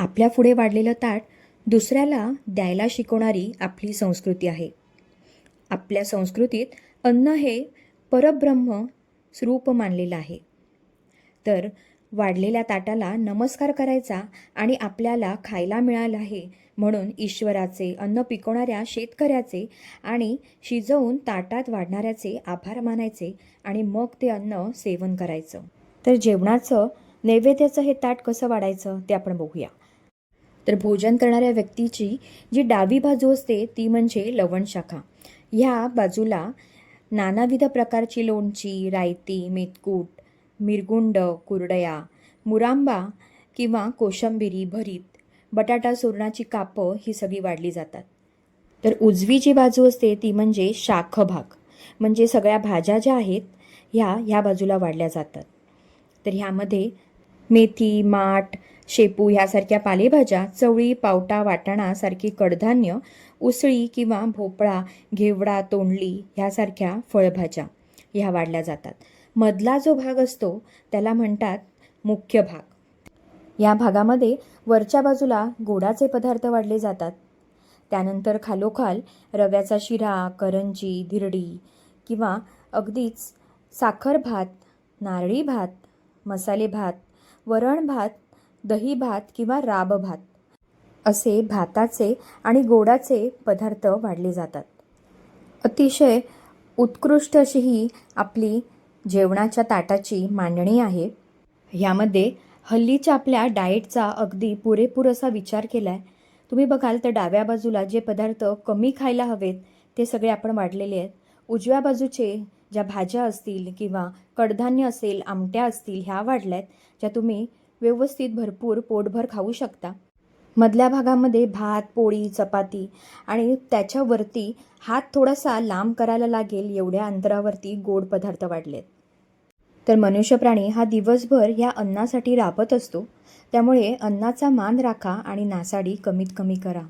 आपल्या पुढे वाढलेलं ताट दुसऱ्याला द्यायला शिकवणारी आपली संस्कृती आहे. आपल्या संस्कृतीत अन्न हे परब्रह्म स्वरूप मानलेलं आहे. तर वाढलेल्या ताटाला नमस्कार करायचा आणि आपल्याला खायला मिळालं आहे म्हणून ईश्वराचे अन्न पिकवणाऱ्या शेतकऱ्याचे आणि शिजवून ताटात वाढणाऱ्याचे आभार मानायचे आणि मग ते अन्न सेवन करायचं. तर जेवणाचं नैवेद्याचं हे ताट कसं वाढायचं ते आपण बघूया. तर भोजन करणाऱ्या व्यक्तीची जी डावी बाजू असते ती म्हणजे लवणशाखा ह्या बाजूला नानाविध प्रकारची लोणची रायती मेतकूट मिरगुंड कुरडया मुरांबा किंवा कोशंबिरी भरीत बटाटा सुरणाची कापं ही सगळी वाढली जातात. तर उजवी जी बाजू असते ती म्हणजे शाख भाग म्हणजे सगळ्या भाज्या ज्या आहेत ह्या ह्या बाजूला वाढल्या जातात. तर ह्यामध्ये मेथी माठ शेपू ह्यासारख्या पालेभाज्या चवळी पावटा वाटाणासारखी कडधान्य उसळी किंवा भोपळा घेवडा तोंडली ह्यासारख्या फळभाज्या ह्या वाढल्या जातात. मधला जो भाग असतो त्याला म्हणतात मुख्य भाग. या भागामध्ये वरच्या बाजूला गोडाचे पदार्थ वाढले जातात. त्यानंतर खालोखाल रव्याचा शिरा करंजी धिरडी किंवा अगदीच साखर भात नारळी भात मसाले भात वरण भात दही भात किंवा राब भात असे भाताचे आणि गोडाचे पदार्थ वाढले जातात. अतिशय उत्कृष्ट अशी ही आपली जेवणाच्या ताटाची मांडणी आहे. ह्यामध्ये हल्लीच्या आपल्या डाएटचा अगदी पुरेपूर असा विचार केला आहे तुम्ही बघाल तर डाव्या बाजूला जे पदार्थ कमी खायला हवेत ते सगळे आपण वाढलेले आहेत. उजव्या बाजूचे ज्या भाज्या असतील किंवा कडधान्य असेल आमट्या असतील ह्या वाढल्या आहेत ज्या तुम्ही व्यवस्थित भरपूर पोटभर खाऊ शकता. मधल्या भागामध्ये भात पोळी चपाती आणि त्याच्यावरती हात थोडासा लांब करायला लागेल एवढ्या अंतरावरती गोड पदार्थ वाढलेत. तर मनुष्य प्राणी हा दिवसभर या अन्नासाठी राबत असतो. त्यामुळे अन्नाचा मान राखा आणि नासाडी कमीत कमी करा.